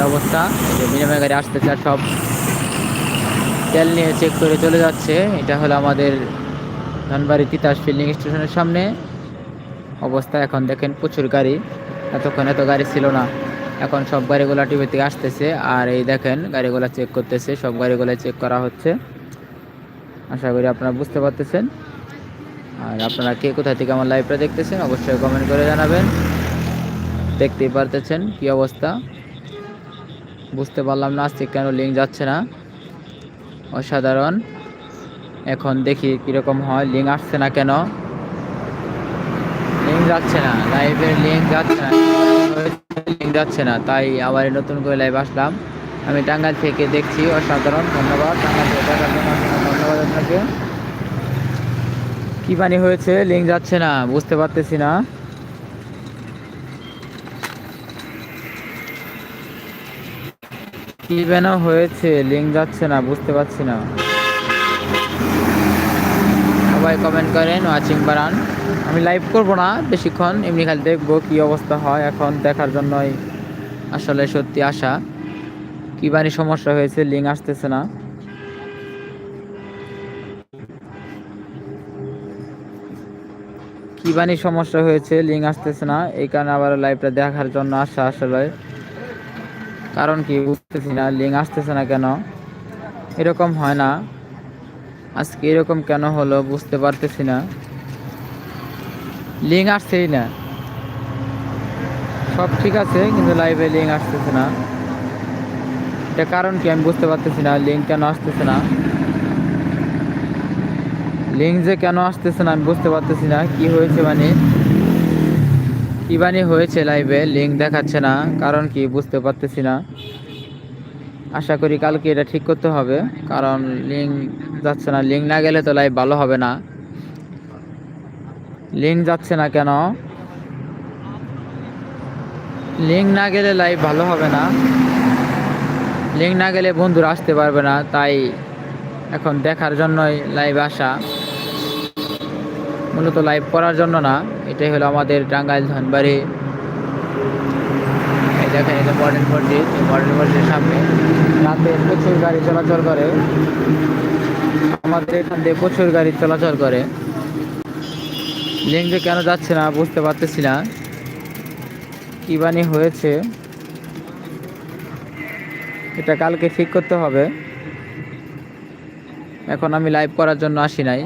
অবস্থা। বিনিময় গাড়ি আসতেছে আর সব তেল নিয়ে চেক করে চলে যাচ্ছে। এটা হলো আমাদের ধনবাড়ি তিতাস ফিল্ডিং স্টেশনের সামনে। অবস্থা এখন দেখেন প্রচুর গাড়ি। এতক্ষণ এত গাড়ি ছিল না। এখন সব গাড়িগুলো টিভি থেকে আসতেছে। আর এই দেখেন গাড়িগুলো চেক করতেছে। সব গাড়িগুলো চেক করা হচ্ছে। আশা করি আপনারা বুঝতে পারতেছেন। আর আপনারা কে কোথা থেকে আমার লাইভটা দেখতেছেন, অবশ্যই কমেন্ট করে জানাবেন। দেখতেই পারতেছেন কি অবস্থা। বুঝতে পারলাম না, আজকে কেন লিঙ্ক যাচ্ছে না। অসাধারণ। এখন দেখি কীরকম হয় লিঙ্ক আসছে না কেন? লিঙ্ক যাচ্ছে না লাইভের লিঙ্ক যাচ্ছে না লিঙ্ক যাচ্ছে না, তাই আবার নতুন করে লাইভ আসলাম। আমি টাঙ্গাইল থেকে দেখছি, অসাধারণ, ধন্যবাদ। টাঙ্গাইল থেকে দেখার জন্য ধন্যবাদ আপনাকে। কি পানি হয়েছে লিঙ্ক যাচ্ছে না, বুঝতে পারতেছি না। কি যেন হয়েছে লিঙ্ক যাচ্ছে না, বুঝতে পারছি না। সবাই কমেন্ট করেন ওয়াচিং বাড়ান আমি লাইভ করব না, বেশিক্ষণ, এমনি খালি দেখব কি অবস্থা হয় এখন দেখার জন্যই। আসলে সত্যি আশা। কি বানি সমস্যা হয়েছে লিঙ্ক আসতেছে না। কি বানি সমস্যা হয়েছে লিঙ্ক আসতেছে না। এই কারণে আবার লাইভটা দেখার জন্য আসা আসলে। কারণ কি বুঝতেছি না লিঙ্ক আসতেছে না কেন? এরকম হয় না। আজকে এরকম কেন হলো বুঝতে পারতেছি না। লিঙ্ক আসছেই না। সব ঠিক আছে, কিন্তু লাইভে লিঙ্ক আসতেছে না। এটা কারণ কি আমি বুঝতে পারতেছি না লিঙ্ক কেন আসতেছে না? লিঙ্ক যে কেন আসতেছে না আমি বুঝতে পারতেছি না, কি হয়েছে মানে? কি বানি হয়েছে লাইভে লিঙ্ক দেখাচ্ছে না, কারণ কি বুঝতে পারতেছি না। আশা করি কালকে এটা ঠিক করতে হবে, কারণ লিঙ্ক যাচ্ছে না। লিঙ্ক না গেলে তো লাইভ ভালো হবে না। লিঙ্ক যাচ্ছে না কেন? লিঙ্ক না গেলে লাইভ ভালো হবে না। লিঙ্ক না গেলে বন্ধুরা আসতে পারবে না, তাই এখন দেখার জন্যই লাইভ আসা। মূলত লাইভ করার জন্য না। এটাই হলো আমাদের টাঙ্গাইল ধনবাড়ি। দেখেন এটা মডার্ন মসজিদ মডার্ন মসজিদের সামনে। রাতে প্রচুর গাড়ি চলাচল করে। আমাদের এখান দিয়ে প্রচুর গাড়ি চলাচল করে। লিঙ্ক যে কেন যাচ্ছে না বুঝতে পারতেছি না। কি বানি হয়েছে? এটা কালকে ঠিক করতে হবে। এখন আমি লাইভ করার জন্য আসি নাই,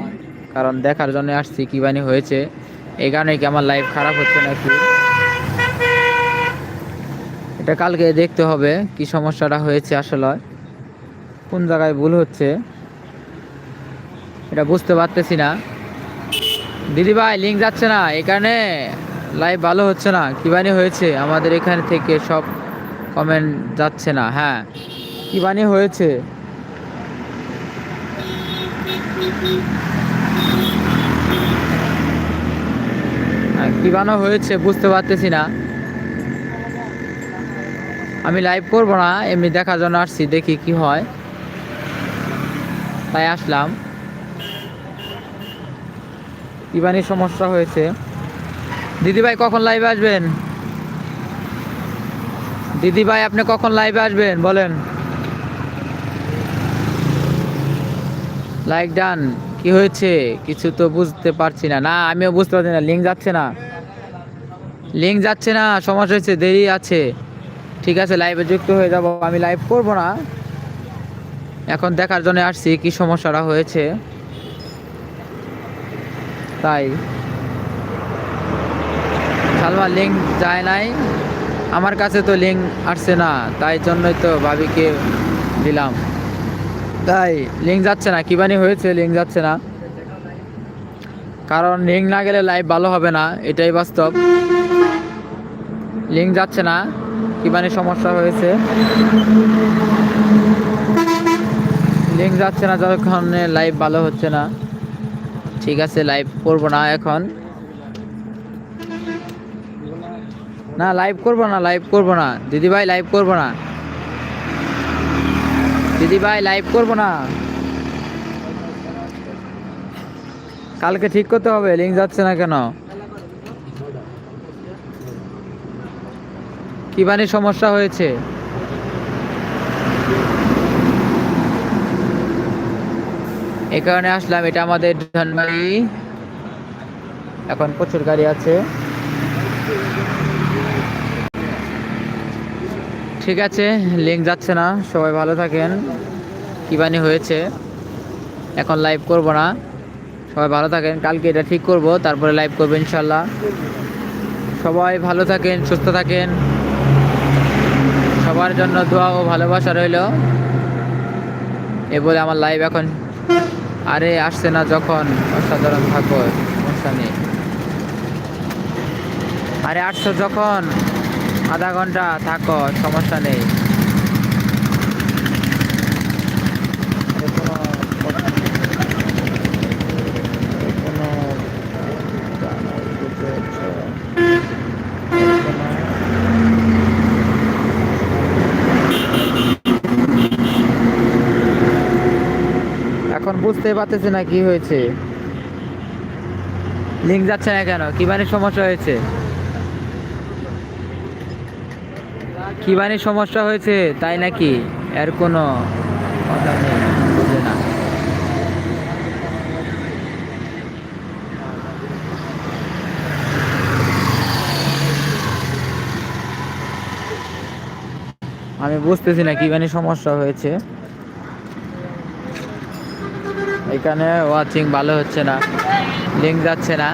কারণ দেখার জন্য আসছি, কি বানি হয়েছে। এই কারণে কি আমার লাইফ খারাপ হচ্ছে নাকি? এটা কালকে দেখতে হবে কি সমস্যাটা হয়েছে আসলে, কোন জায়গায় ভুল হচ্ছে, এটা বুঝতে পারতেছি না। দিদি ভাই লিঙ্ক যাচ্ছে না, এখানে লাইভ ভালো হচ্ছে না, কি বানি হয়েছে? আমাদের এখানে থেকে সব কমেন্ট যাচ্ছে না হ্যাঁ। কি বানি হয়েছে? কি বানো হয়েছে, বুঝতে পারতেছি না। আমি লাইভ করব না, এমনি দেখার জন্য আসছি, দেখি কি হয়। তাই আসলাম। কি বানি সমস্যা হয়েছে। দিদি ভাই কখন লাইভে আসবেন? দিদি ভাই, আপনি কখন লাইভে আসবেন? বলেন। লাইক ডান কি হয়েছে? কিছু তো বুঝতে পারছি না। না, আমিও বুঝতে পারছি না। লিঙ্ক যাচ্ছে না। লিঙ্ক যাচ্ছে না। সমস্যা হয়েছে, দেরি আছে। ঠিক আছে লাইভে যুক্ত হয়ে যাব। আমি লাইভ করব না। এখন দেখার জন্য আসছি কি সমস্যাটা হয়েছে। তাই। সালমা লিঙ্ক যায় নাই। আমার কাছে তো লিঙ্ক আসছে না। তাই জন্যই তো ভাবিকে দিলাম। তাই লিঙ্ক যাচ্ছে না, কিবানি হয়েছে লিঙ্ক যাচ্ছে না। কারণ লিঙ্ক না গেলে লাইভ ভালো হবে না, এটাই বাস্তব। লিঙ্ক যাচ্ছে না, কিবানি সমস্যা হয়েছে। লিঙ্ক যাচ্ছে না যখন লাইভ ভালো হচ্ছে না। ঠিক আছে লাইভ করব না এখন। না লাইভ করব না লাইভ করব না। দিদি ভাই লাইভ করব না। দিদি ভাই লাইভ করব না। কালকে ঠিক করতে হবে লিঙ্ক যাচ্ছে না কেন? কি বানি সমস্যা হয়েছে? এই কারণে আসলাম, এটা আমাদের ধনবাড়ি। এখন প্রচুর গাড়ি আছে। ঠিক আছে লিঙ্ক যাচ্ছে না, সবাই ভালো থাকেন। কিবানি হয়েছে? এখন লাইভ করব না। সবাই ভালো থাকেন, কালকে এটা ঠিক করব, তারপরে লাইভ করব ইনশাল্লাহ সবাই ভালো থাকেন, সুস্থ থাকেন। সবার জন্য দোয়া ও ভালোবাসা রইল। এ বলে আমার লাইভ এখন আরে আসছে না যখন, অসাধারণ থাকো সমস্যা নেই। আরে আসছো যখন? আধা ঘণ্টা থাকো, সমস্যা নেই? এখন বুঝতে পারতেছি না কি হয়েছে। লিঙ্ক যাচ্ছে না কেন? কি মানে সমস্যা হয়েছে? কি মানে সমস্যা হয়েছে, তাই নাকি? এর কোনো কথা নেই আমি বুঝতেছি না কি মানে সমস্যা হয়েছে। এখানে ওয়াচিং ভালো হচ্ছে না লিঙ্ক যাচ্ছে না।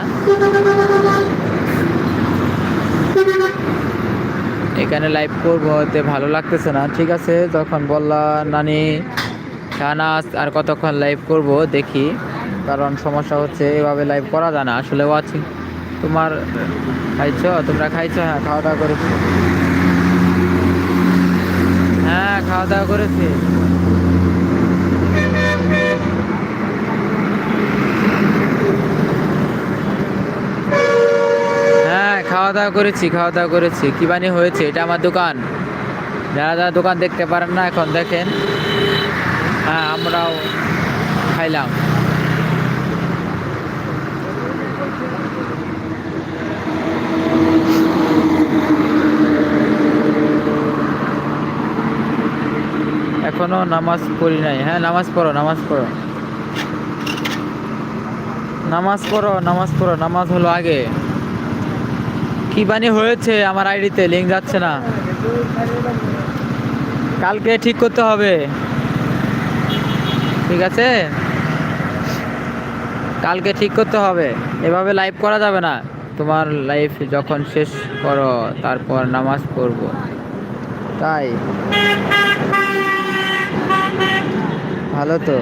এখানে লাইভ করব, এতে ভালো লাগতেছে না। ঠিক আছে তখন বললাম নানি শাহনাজ আর কতক্ষণ লাইভ করব, দেখি। কারণ সমস্যা হচ্ছে, এভাবে লাইভ করা যায় না। আসলে আছি তোমার খাইছো? তোমরা খাইছো? হ্যাঁ খাওয়া দাওয়া করেছ। হ্যাঁ খাওয়া দাওয়া করেছি হ্যাঁ খাওয়া দাওয়া করেছি, খাওয়া দাওয়া করেছি। কি বানি হয়েছে? এটা আমার দোকান। যারা যারা দোকান দেখতে পারেন না, এখন দেখেন। হ্যাঁ আমরাও খাইলাম। এখনও নামাজ পড়ি নাই। হ্যাঁ নামাজ পড়ো নামাজ পড়ো। নামাজ পড়ো নামাজ পড়ো। নামাজ হলো আগে। কি বানি হয়েছে আমার আইডিতে? লিঙ্ক যাচ্ছে না। কালকে ঠিক করতে হবে। ঠিক আছে? কালকে ঠিক করতে হবে। এভাবে লাইভ করা যাবে না। তোমার লাইফ যখন শেষ করো, তারপর নামাজ পড়ব। তাই। ভালো তো?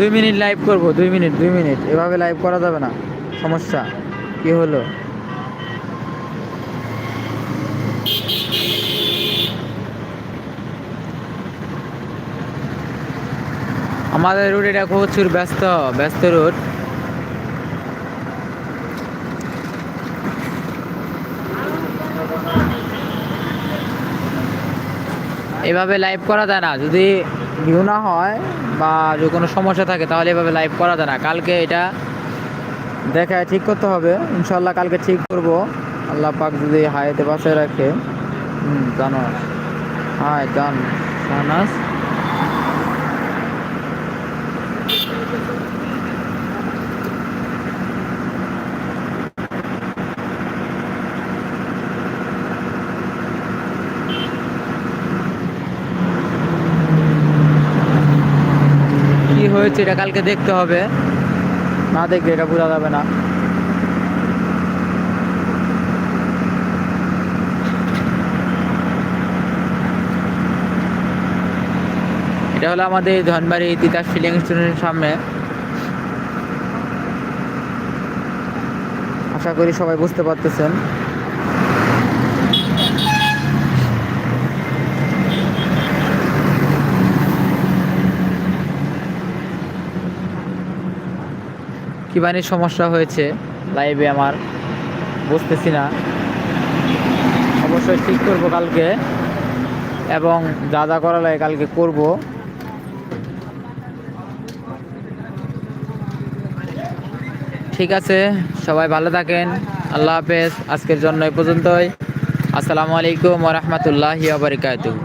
দুই মিনিট লাইভ করব, দুই মিনিট দুই মিনিট। এভাবে লাইভ করা যাবে না। সমস্যা? কি হলো? আমাদের রুট এটা প্রচুর ব্যস্ত ব্যস্ত রুট এভাবে লাইভ করা যায় না। যদি ভিউ না হয় বা যদি কোনো সমস্যা থাকে তাহলে এভাবে লাইভ করা যায় না। কালকে এটা দেখায় ঠিক করতে হবে। ইনশাল্লাহ কালকে ঠিক করব। আল্লাহ পাক যদি হায়াতে বাসায় রাখে। হুম জানো হাই জান শাহনাজ কি হয়েছে এটা কালকে দেখতে হবে। না দেখলে এটা বোঝা যাবে না। এটা হলো আমাদের ধনবাড়ি তিতাস ফিলিং স্টেশনের সামনে। আশা করি সবাই বুঝতে পারতেছেন। কি বানির সমস্যা হয়েছে? লাইভে আমার, বুঝতেছি না। অবশ্যই ঠিক করব কালকে, এবং যা যা করা লাগে কালকে করব। ঠিক আছে, সবাই ভালো থাকেন, আল্লাহ হাফেজ, আজকের জন্য এই পর্যন্তই। আসসালামু আলাইকুম ওরহমতুল্লাহি আবরকাতুহ